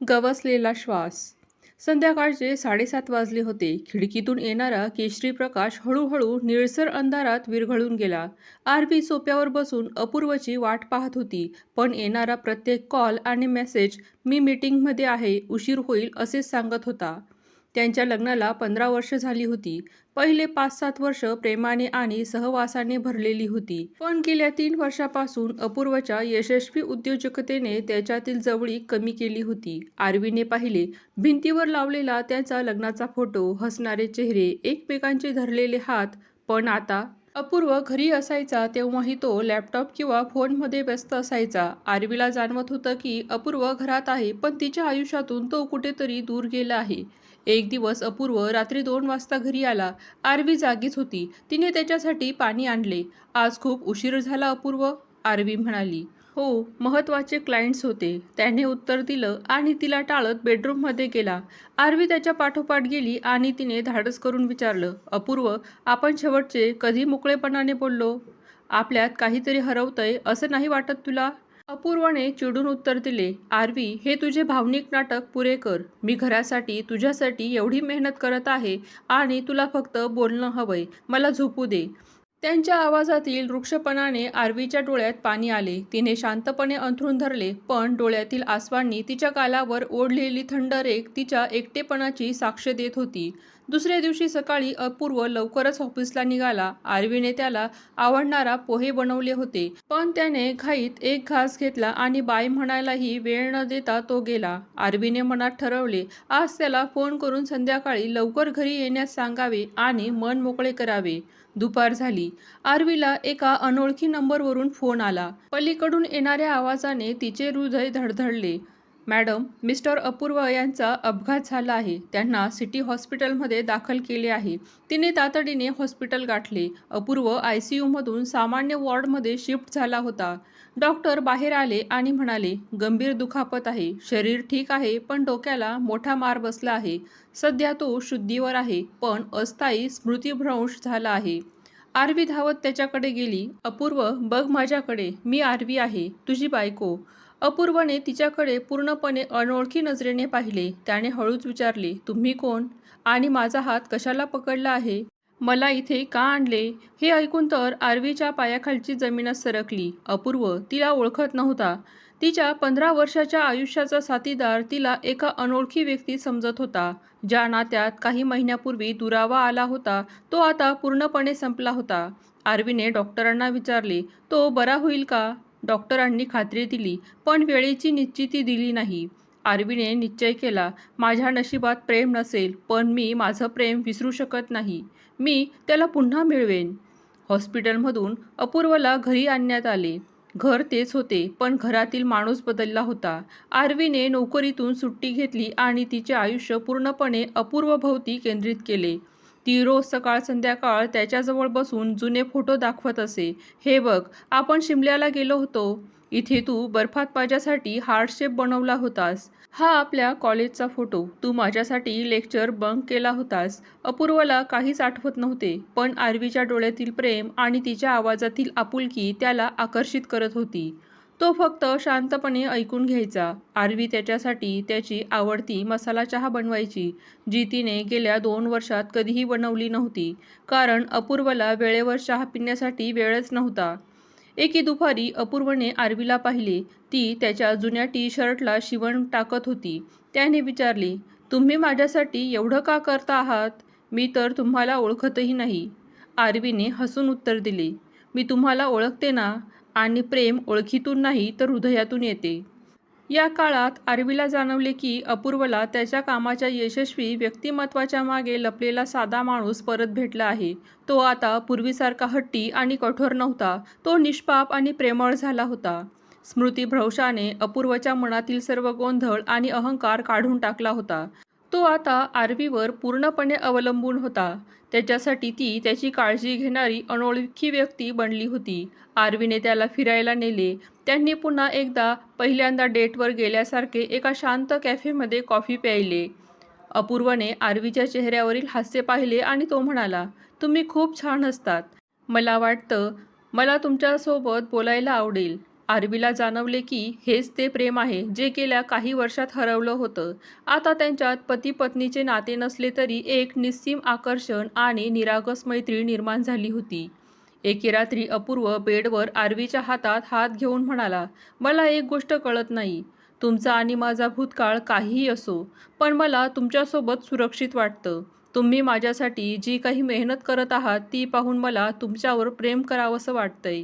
गवसलेला श्वास. संध्याकाळचे साडेसात वाजले होते. खिडकीतून येणारा केशरी प्रकाश हळूहळू निळसर अंधारात विरघळून गेला. आरवी सोप्यावर बसून अपूर्वची वाट पाहत होती. पण येणारा प्रत्येक कॉल आणि मेसेज मी मीटिंगमध्ये आहे उशीर होईल असेच सांगत होता. त्यांच्या लग्नाला पंधरा वर्ष झाली होती. पहिले पाच सात वर्ष प्रेमाने आणि सहवासाने भरलेली होती. पण गेल्या तीन वर्षापासून अपूर्वच्या यशस्वी उद्योजकतेने त्याच्यातील जवळीक कमी केली होती. आरवीने पाहिले भिंतीवर लावलेला त्याचा लग्नाचा फोटो हसणारे चेहरे एकमेकांचे धरलेले हात. पण आता अपूर्व घरी असायचा तेव्हाही तो लॅपटॉप किंवा फोनमध्ये व्यस्त असायचा. आरवीला जाणवत होतं की अपूर्व घरात आहे पण तिच्या आयुष्यातून तो कुठेतरी दूर गेला आहे. एक दिवस अपूर्व रात्री दोन वाजता घरी आला. आरवी जागीच होती. तिने त्याच्यासाठी पाणी आणले. आज खूप उशीर झाला अपूर्व आरवी म्हणाली. हो महत्त्वाचे क्लायंट्स होते. त्याने उत्तर दिलं आणि तिला टाळत बेडरूममध्ये गेला. आरवी त्याच्या पाठोपाठ गेली आणि तिने धाडस करून विचारलं अपूर्व आपण शेवटचे कधी मोकळेपणाने बोललो? आपल्यात काहीतरी हरवतंय असं नाही वाटत तुला? अपूर्वाने चिडून उत्तर दिले आरवी हे तुझे भावनिक नाटक पुरे कर. मी घरासाठी तुझ्यासाठी एवढी मेहनत करत आहे आणि तुला फक्त बोलणं हवंय. मला झोपू दे. त्यांच्या आवाजातील वृक्षपणाने आरवीच्या डोळ्यात पाणी आले. तिने शांतपणे अंथरून धरले पण डोळ्यातील आसवांनी तिच्या कालावर ओढलेली थंड रेख तिच्या एकटेपणाची साक्ष देत होती. दुसऱ्या दिवशी सकाळी अपूर्व लवकरच ऑफिसला निघाला. आरवीने त्याला आवडणारा पोहे बनवले होते पण त्याने घाईत एक घास घेतला आणि बाय म्हणायलाही वेळ न देता तो गेला. आरवीने मनात ठरवले आज त्याला फोन करून संध्याकाळी लवकर घरी येण्यास सांगावे आणि मन मोकळे करावे. दुपार झाली. आरवीला एका अनोळखी नंबरवरून फोन आला. पलीकडून येणाऱ्या आवाजाने तिचे हृदय धडधडले. मॅडम मिस्टर अपूर्व यांचा अपघात झाला आहे. त्यांना सिटी हॉस्पिटलमध्ये दाखल केले आहे. तिने तातडीने हॉस्पिटल गाठले. अपूर्व आय सी यूमधून सामान्य वॉर्डमध्ये शिफ्ट झाला होता. डॉक्टर बाहेर आले आणि म्हणाले गंभीर दुखापत आहे. शरीर ठीक आहे पण डोक्याला मोठा मार बसला आहे. सध्या तो शुद्धीवर आहे पण अस्थायी स्मृतिभ्रंश झाला आहे. आरवी धावत त्याच्याकडे गेली. अपूर्व बघ माझ्याकडे. मी आरवी आहे. तुझी बायको. अपूर्वने तिच्याकडे पूर्णपणे अनोळखी नजरेने पाहिले. त्याने हळूच विचारले तुम्ही कोण? आणि माझा हात कशाला पकडला आहे? मला इथे का आणले हे ऐकून तर आरवीच्या पायाखालची जमीनच सरकली. अपूर्व तिला ओळखत नव्हता. तिच्या पंधरा वर्षाच्या आयुष्याचा साथीदार तिला एका अनोळखी व्यक्ती समजत होता ज्या नात्यात काही महिन्यापूर्वी दुरावा आला होता. तो आता पूर्णपणे संपला होता. आरवीने डॉक्टरांना विचारले तो बरा होईल का? डॉक्टरांनी खात्री दिली पण वेळेची निश्चिती दिली नाही. आरवीने निश्चय केला माझ्या नशिबात प्रेम नसेल पण मी माझं प्रेम विसरू शकत नाही. मी त्याला पुन्हा मिळवेन. हॉस्पिटलमधून अपूर्वला घरी आणण्यात आले. घर तेच होते पण घरातील माणूस बदलला होता. आरवीने नोकरीतून सुट्टी घेतली आणि तिचे आयुष्य पूर्णपणे अपूर्वभोवती केंद्रित केले. ती रोज सकाळ संध्याकाळ त्याच्याजवळ बसून जुने फोटो दाखवत असे. हे बघ आपण शिमल्याला गेलो होतो. इथे तू बर्फात माझ्यासाठी हार्डशेप बनवला होतास. हा आपल्या कॉलेजचा फोटो. तू माझ्यासाठी लेक्चर बंक केला होतास. अपूर्वला काहीच आठवत नव्हते. पण आरवीच्या डोळ्यातील प्रेम आणि तिच्या आवाजातील आपुलकी त्याला आकर्षित करत होती. तो फक्त शांतपणे ऐकून घ्यायचा. आरवी त्याच्यासाठी त्याची आवडती मसाला चहा बनवायची जी तिने गेल्या दोन वर्षात कधीही बनवली नव्हती. कारण अपूर्वला वेळेवर चहा पिण्यासाठी वेळच नव्हता. एके दुपारी अपूर्वने आरवीला पाहिले. ती त्याच्या जुन्या टी शर्टला शिवण टाकत होती. त्याने विचारले तुम्ही माझ्यासाठी एवढं का करता आहात? मी तर तुम्हाला ओळखतही नाही. आरवीने हसून उत्तर दिले मी तुम्हाला ओळखते ना. आणि प्रेम ओळखीतून नाही तर हृदयातून येते. या काळात आरवीला जाणवले की अपूर्वला त्याच्या कामाच्या यशस्वी व्यक्तिमत्वाच्या मागे लपलेला साधा माणूस परत भेटला आहे. तो आता पूर्वीसारखा हट्टी आणि कठोर नव्हता. तो निष्पाप आणि प्रेमळ झाला होता. स्मृतीभ्रंशाने अपूर्वच्या मनातील सर्व गोंधळ आणि अहंकार काढून टाकला होता. तो आता आरवीवर पूर्णपणे अवलंबून होता. त्याच्यासाठी ती त्याची काळजी घेणारी अनोळखी व्यक्ती बनली होती. आरवीने त्याला फिरायला नेले. त्यांनी पुन्हा एकदा पहिल्यांदा डेटवर गेल्यासारखे एका शांत कॅफेमध्ये कॉफी प्यायले. अपूर्वने आरवीच्या चेहऱ्यावरील हास्य पाहिले आणि तो म्हणाला तुम्ही खूप छान असतात. मला वाटतं मला तुमच्यासोबत बोलायला आवडेल. आरवीला जाणवले की हेच ते प्रेम आहे जे गेल्या काही वर्षात हरवलं होतं. आता त्यांच्यात पती पत्नीचे नाते नसले तरी एक निस्सीम आकर्षण आणि निरागस मैत्री निर्माण झाली होती. एके रात्री अपूर्व बेडवर आरवीच्या हातात हात घेऊन म्हणाला मला एक गोष्ट कळत नाही. तुमचा आणि माझा भूतकाळ काहीही असो पण मला तुमच्यासोबत सुरक्षित वाटतं. तुम्ही माझ्यासाठी जी काही मेहनत करत आहात ती पाहून मला तुमच्यावर प्रेम करावंसं वाटतंय.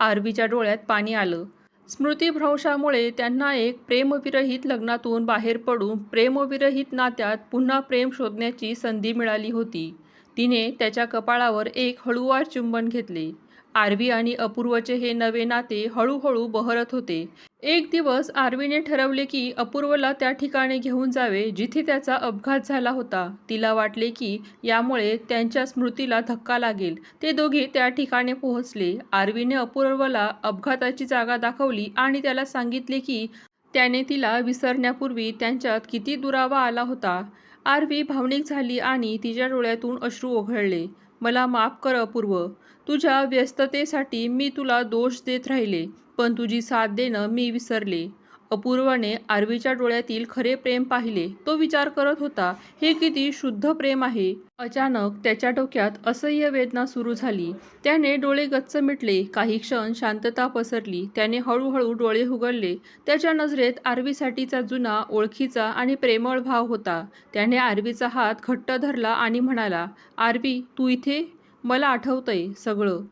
आरबीच्या डोळ्यात पाणी आलं. स्मृतिभ्रंशामुळे त्यांना एक प्रेमविरहित लग्नातून बाहेर पडून प्रेमविरहित नात्यात पुन्हा प्रेम शोधण्याची संधी मिळाली होती. तिने त्याच्या कपाळावर एक हळूवार चुंबन घेतले. आरवी आणि अपूर्वचे हे नवे नाते हळूहळू बहरत होते. एक दिवस आर्वीने ठरवले की अपूर्वला त्या ठिकाणी घेऊन जावे जिथे त्याचा अपघात झाला होता. तिला वाटले की यामुळे त्यांच्या स्मृतीला धक्का लागेल. ते दोघे त्या ठिकाणी पोहोचले. आर्वीने अपूर्वला अपघाताची जागा दाखवली आणि त्याला सांगितले की त्याने तिला विसरण्यापूर्वी त्यांच्यात किती दुरावा आला होता. आरवी भावनिक झाली आणि तिच्या डोळ्यातून अश्रू ओघळले. मला माफ कर अपूर्व. तुझ्या व्यस्ततेसाठी मी तुला दोष देत राहिले. पण तुझी साथ देणं मी विसरले. अपूर्वाने आरवीच्या डोळ्यातील खरे प्रेम पाहिले. तो विचार करत होता हे किती शुद्ध प्रेम आहे. अचानक त्याच्या डोक्यात असह्य वेदना सुरू झाली. त्याने डोळे गच्च मिटले काही क्षण शांतता पसरली. त्याने हळूहळू डोळे उघडले. त्याच्या नजरेत आरवीसाठीचा जुना ओळखीचा आणि प्रेमळ भाव होता. त्याने आरवीचा हात घट्ट धरला आणि म्हणाला आरवी तू इथे? मला आठवतंय सगळं.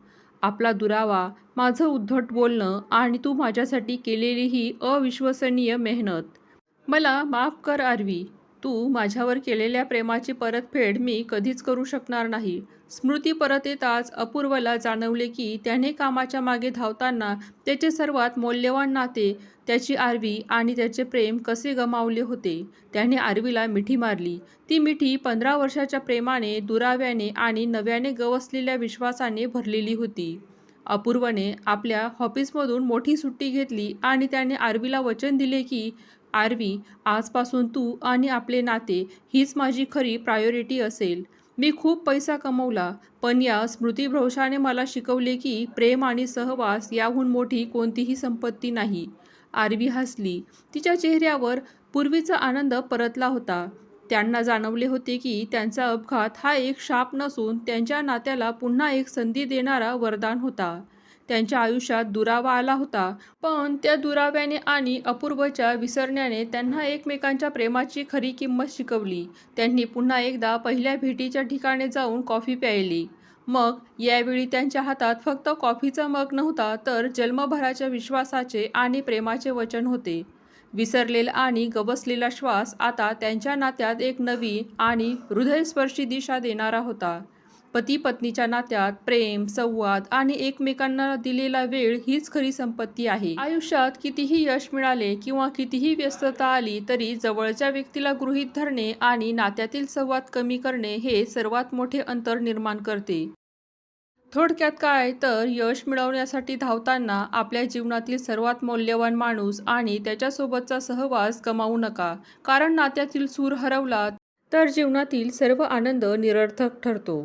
आपला दुरावा माझं उद्धट बोलणं आणि तू माझ्यासाठी केलेली ही अविश्वसनीय मेहनत. मला माफ कर आरवी. तू माझ्यावर केलेल्या प्रेमाची परतफेड मी कधीच करू शकणार नाही. स्मृती परत येताच अपूर्वला जाणवले की त्याने कामाच्या मागे धावताना त्याचे सर्वात मौल्यवान नाते त्याची आरवी आणि त्याचे प्रेम कसे गमावले होते. त्याने आरवीला मिठी मारली. ती मिठी पंधरा वर्षाच्या प्रेमाने दुराव्याने आणि नव्याने गवसलेल्या विश्वासाने भरलेली होती. अपूर्वने आपल्या ऑफिसमधून मोठी सुट्टी घेतली आणि त्याने आरवीला वचन दिले की आरवी आजपासून तू आणि आपले नाते हीच माझी खरी प्रायोरिटी असेल. मी खूप पैसा कमवला पण या स्मृतिभ्रंशाने मला शिकवले की प्रेम आणि सहवास याहून मोठी कोणतीही संपत्ती नाही. आरवी हसली. तिच्या चेहऱ्यावर पूर्वीचा आनंद परतला होता. त्यांना जाणवले होते की त्यांचा अपघात हा एक शाप नसून त्यांच्या नात्याला पुन्हा एक संधी देणारा वरदान होता. त्यांच्या आयुष्यात दुरावा आला होता. पण त्या दुराव्याने आणि अपूर्वच्या विसरण्याने त्यांना एकमेकांच्या प्रेमाची खरी किंमत शिकवली. त्यांनी पुन्हा एकदा पहिल्या भेटीच्या ठिकाणी जाऊन कॉफी प्यायली. मग यावेळी त्यांच्या हातात फक्त कॉफीचा मग नव्हता तर जन्मभराच्या विश्वासाचे आणि प्रेमाचे वचन होते. विसरलेला आणि गवसलेला श्वास आता त्यांच्या नात्यात एक नवी आणि हृदयस्पर्शी दिशा देणारा होता. पती पत्नीच्या नात्यात प्रेम संवाद आणि एकमेकांना दिलेला वेळ हीच खरी संपत्ती आहे. आयुष्यात कितीही यश मिळाले किंवा कितीही व्यस्तता आली तरी जवळच्या व्यक्तीला गृहीत धरणे आणि नात्यातील संवाद कमी करणे हे सर्वात मोठे अंतर निर्माण करते. थोडक्यात काय तर यश मिळवण्यासाठी धावताना आपल्या जीवनातील सर्वात मौल्यवान माणूस आणि त्याच्यासोबतचा सहवास गमावू नका. कारण नात्यातील सूर हरवला तर जीवनातील सर्व आनंद निरर्थक ठरतो.